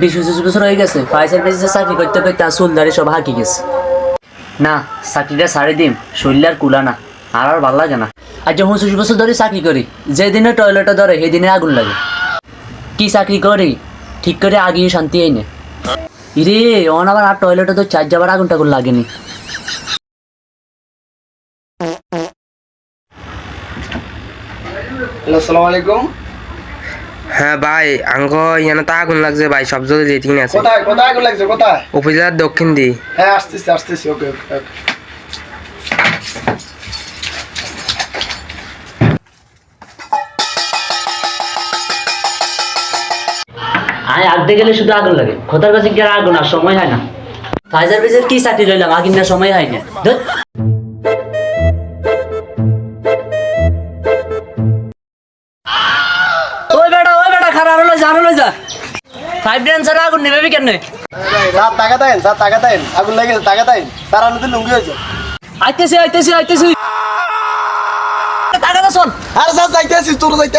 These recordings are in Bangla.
বিশ পঁচিশ বছর হয়ে গেছে ফায়ার সার্ভিসে চাকরি করতে করতে আর চুলদারি সব হাঁকি গেছে। না, চাকরিটা ছাড়ি দিম, শরীর আর কুলা না, আর আর ভালো লাগে না। আর যখন পঁচিশ বছর ধরে চাকরি করি যেদিনে টয়লেটে ধরে সেদিনে আগুন লাগে। কি চাকরি করি, ঠিক করে আগিয়ে শান্তি এই নে। ইরে, অন আবার আর টয়লেটে তো চার যাবার আগুন টাগুন লাগেনি। হ্যালো সালাম আলাইকুম। হ্যাঁ ভাই আঙ্গ ইয়ানো তো আগুন লাগছে ভাই সব জলে যেতে আছে। কোথায় কোথায় আগুন লাগছে কোথায়? উপজেলার দক্ষিণ দি হ্যাঁ আসতেছি আসতেছি ওকে ওকে। আয় আগে গেলে শুধু আগুন লাগে। খোদার কাছে কি আর আগুন আর সময় হয় না? ফায়ার সার্ভিসের কি চাকরি রইলাম আগুন না সময় হয় না। জানো লই যা ফাইভ ড্যান্সার আগুন নেবে কেন স্যার টাকা দেন স্যার টাকা দেন আগুন লেগেছে টাকা দেন স্যার আমি তো লুঙ্গি হয়েছে। আইতেছি আইতেছি আইতেছি। টাকাটা শোন। আরে স্যার যাইতে আসিস তোর যাইতে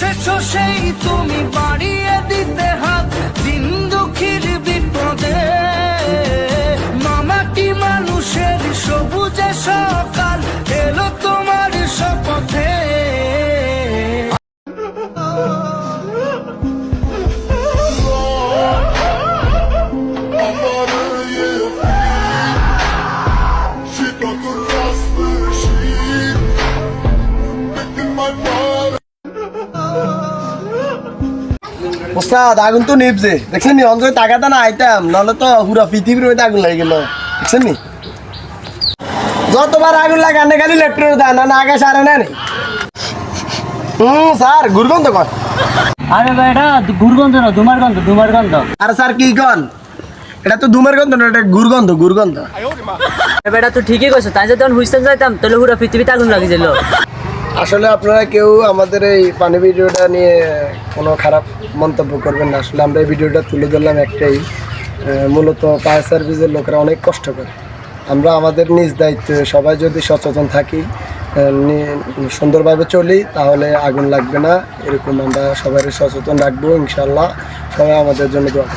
এসেছ সেই তুমি বাড়িয়ে ওস্তাদ আগুন তো নিপছে দেখছেন নি? অন্তত টাকা দেন আইতাম নাহলে তো পুরো পৃথিবীর মধ্যে আগুন লেগে গেল। দেখছেন নি? যতবার আগুন লাগে আনে খালি লেফটের দেয় না না না হুম স্যার তো আরে বেটা গুরগন্ধ না দুমার গন্ধ দুমার গন্ধ আরে স্যার কি কন? এটা তো ধুমের গন্ধ না এটা গুরগন্ধ গুরগন্ধ। বেটা তুই ঠিকই কইছ তাই যদি হুইস্টেন যাইতাম তাহলে পুরো পৃথিবীতে আগুন লাগিয়েছিল আসলে আপনারা কেউ আমাদের এই পানি ভিডিওটা নিয়ে কোনো খারাপ মন্তব্য করবেন না। আসলে আমরা এই ভিডিওটা তুলে ধরলাম একটাই মূলত ফায়ার সার্ভিসের লোকেরা অনেক কষ্ট করে। আমরা আমাদের নিজ দায়িত্বে সবাই যদি সচেতন থাকি সুন্দরভাবে চলি, তাহলে আগুন লাগবে না। এরকম আমরা সবাই সচেতন রাখব ইনশাল্লাহ সবাই আমাদের জন্য দোয়া।